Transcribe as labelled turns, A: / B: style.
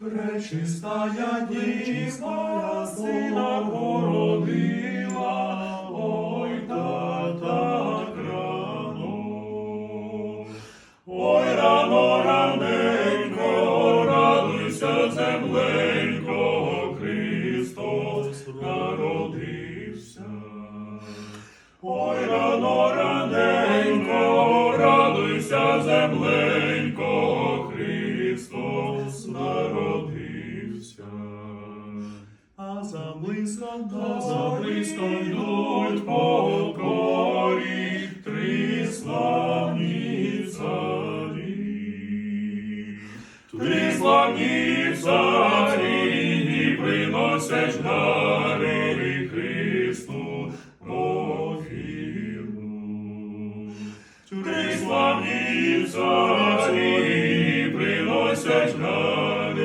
A: Пречистая діва сина породила, ой, та так рано. Ой, рано, раненько, радуйся, земленько, Христос народився. Ой, рано, раненько, радуйся, земленько, заблискав, да заблискав по корі три славні царі. Три славні царі і приносять дари Христу похилу. Три славні царі приносять дари